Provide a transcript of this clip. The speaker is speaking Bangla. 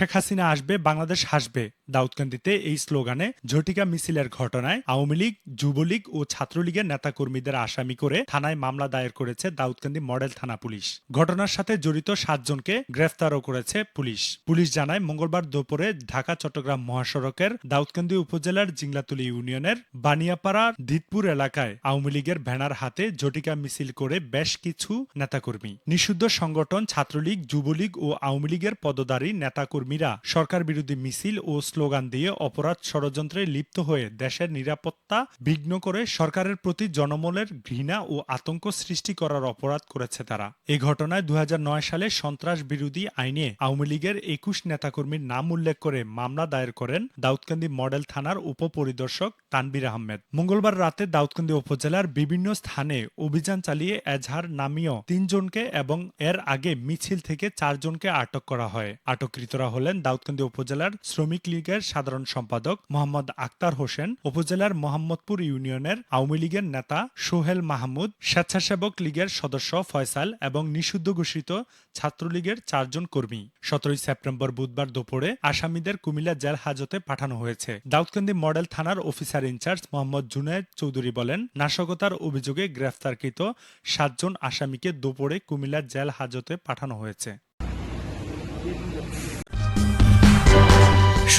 শেখ হাসিনা আসবে, বাংলাদেশ হাসবে দাউদকান্দিতে এই স্লোগানে ঝটিকা মিছিলের ঘটনায় আওয়ামী লীগ, যুবলীগ ও ছাত্রলীগের নেতাকর্মীদের আসামি করে থানায় মামলা দায়ের করেছে দাউদকান্দি মডেল থানা পুলিশ। ঘটনার সাথে জড়িত সাতজনকে গ্রেফতারও করেছে পুলিশ। পুলিশ জানায়, মঙ্গলবার দুপুরে ঢাকা, চট্টগ্রাম মহাসড়কের দাউদকান্দি উপজেলার জিংলাতুলি ইউনিয়নের বানিয়াপাড়া দিতপুর এলাকায় আওয়ামী লীগের ব্যানার হাতে ঝটিকা মিছিল করে বেশ কিছু নেতাকর্মী। নিষিদ্ধ সংগঠন ছাত্রলীগ, যুবলীগ ও আওয়ামী লীগের পদধারী নেতাকর্মীরা সরকার বিরোধী মিছিল ও স্লোগান দিয়ে অপরাধ ষড়যন্ত্রে লিপ্ত হয়ে দেশের নিরাপত্তা বিঘ্ন করে সরকারের প্রতি জনমলের ঘৃণা ও আতঙ্ক সৃষ্টি করার অপরাধ করেছে তারা। এই ঘটনায় দু হাজার নয় সালে সন্ত্রাস বিরোধী আইনে আওয়ামী লীগের একুশ নেতাকর্মীর নাম উল্লেখ করে মামলা দায়ের করেন দাউদকান্দি মডেল থানার উপপরিদর্শক তানবির আহমেদ। মঙ্গলবার রাতে দাউদকান্দি উপজেলার বিভিন্ন স্থানে অভিযান চালিয়ে এজহার নামীয় তিনজনকে এবং এর আগে মিছিল থেকে চারজনকে আটক করা হয়। আটককৃতরা হলেন দাউদকান্দি উপজেলার শ্রমিক লীগের সাধারণ সম্পাদক মোহাম্মদ আক্তার হোসেন, উপজেলার মোহাম্মদপুর ইউনিয়নের আওয়ামী লীগের নেতা সোহেল মাহমুদ, স্বেচ্ছাসেবক লীগের সদস্য ফয়সাল এবং নিষিদ্ধ ঘোষিত ছাত্রলীগের চারজন কর্মী। সতেরোই সেপ্টেম্বর বুধবার দুপুরে আসামিদের কুমিল্লা জেল হাজতে পাঠানো হয়েছে। দাউদকান্দি মডেল থানার officer in charge Mohammad Junayed Chowdhury বলেন, নাশকতার অভিযোগে গ্রেফতারকৃত সাতজন আসামিকে দুপুরে কুমিল্লা জেল হাজতে পাঠানো হয়েছে।